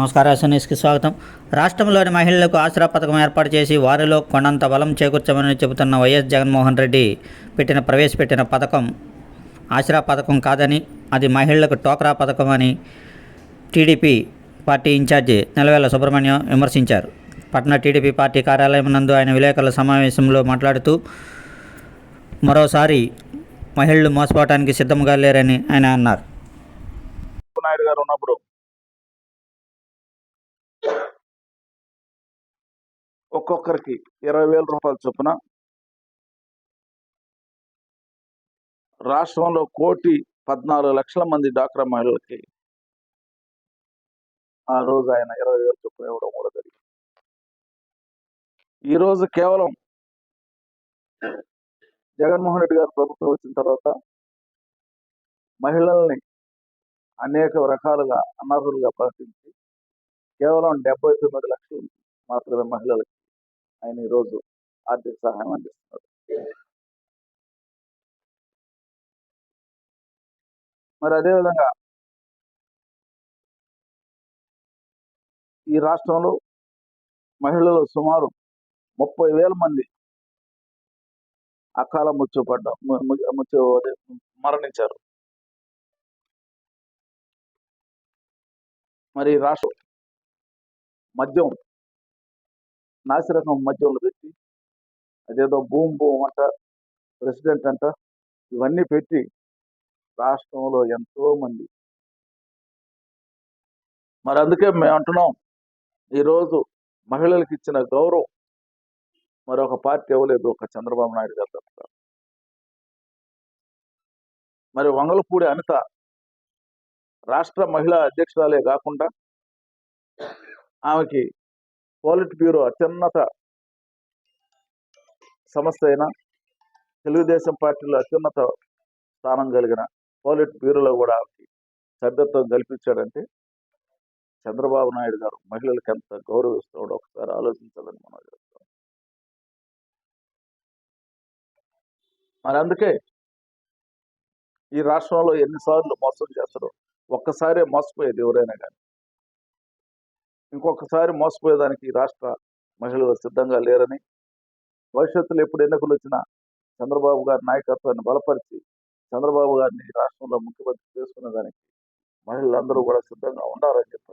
నమస్కారం ఎస్ఎన్ఎస్కి స్వాగతం. రాష్ట్రంలోని మహిళలకు ఆసరా పథకం ఏర్పాటు చేసి వారిలో కొండంత బలం చేకూర్చమని చెబుతున్న వైఎస్ జగన్మోహన్ రెడ్డి పెట్టిన ప్రవేశపెట్టిన పథకం ఆసరా పథకం కాదని అది మహిళలకు టోక్రా పథకం అని TDP party in-charge Nelavela Subrahmanyam విమర్శించారు. పట్న టీడీపీ పార్టీ కార్యాలయం నందు ఆయన విలేకరుల సమావేశంలో మాట్లాడుతూ మరోసారి మహిళలు మోసపోవటానికి సిద్ధంగా లేరని ఆయన అన్నారు. నాయుడు గారు ఉన్నప్పుడు ఒక్కొక్కరికి ఇరవై వేల రూపాయల చొప్పున రాష్ట్రంలో కోటి పద్నాలుగు లక్షల మంది డాక్రా మహిళలకి ఆ రోజు ఆయన ఇరవై వేల చొప్పున ఇవ్వడం కూడా జరిగింది. ఈరోజు కేవలం జగన్మోహన్ రెడ్డి గారు ప్రభుత్వం వచ్చిన తర్వాత మహిళల్ని అనేక రకాలుగా అనర్హులుగా ప్రకటించి కేవలం డెబ్బై తొమ్మిది లక్షలు మాత్రమే మహిళలకి ఆయన ఈరోజు ఆర్థిక సహాయం అందిస్తున్నారు మరి అదేవిధంగా ఈ రాష్ట్రంలో మహిళలు సుమారు ముప్పై వేల మంది అకాల మృత్యు ముచ్చు మరణించారు. మరి రాష్ట్రం మద్యం నాసిరకం మద్యంలో పెట్టి అదేదో భూమి భూమి అంట ప్రెసిడెంట్ అంట ఇవన్నీ పెట్టి రాష్ట్రంలో ఎంతో మంది. మరి అందుకే మేము అంటున్నాం ఈరోజు మహిళలకు ఇచ్చిన గౌరవం మరొక పార్టీ ఇవ్వలేదు ఒక చంద్రబాబు నాయుడు గారు తప్ప. మరి వంగలపూడి అనిత రాష్ట్ర మహిళా అధ్యక్షురాలే కాకుండా ఆమెకి పోలిట్ బ్యూరో అత్యున్నత సంస్థ అయిన తెలుగుదేశం పార్టీలో అత్యున్నత స్థానం కలిగిన పోలిట్ బ్యూరోలో కూడా సభ్యత్వం కల్పించాడంటే చంద్రబాబు నాయుడు గారు మహిళలకు ఎంత గౌరవిస్తాడో ఒకసారి ఆలోచించాలని మనం చెప్తాం మరి అందుకే ఈ రాష్ట్రంలో ఎన్నిసార్లు మోసం చేస్తారో ఒక్కసారే మోసపోయేది ఎవరైనా కానీ ఇంకొకసారి మోసపోయేదానికి రాష్ట్ర మహిళలు సిద్ధంగా లేరని భవిష్యత్తులో ఎప్పుడు ఎన్నికలు వచ్చినా చంద్రబాబు గారి నాయకత్వాన్ని బలపరిచి చంద్రబాబు గారిని ఈ రాష్ట్రంలో ముఖ్యమంత్రి చేసుకునే దానికి మహిళలందరూ కూడా సిద్ధంగా ఉండాలని చెప్పి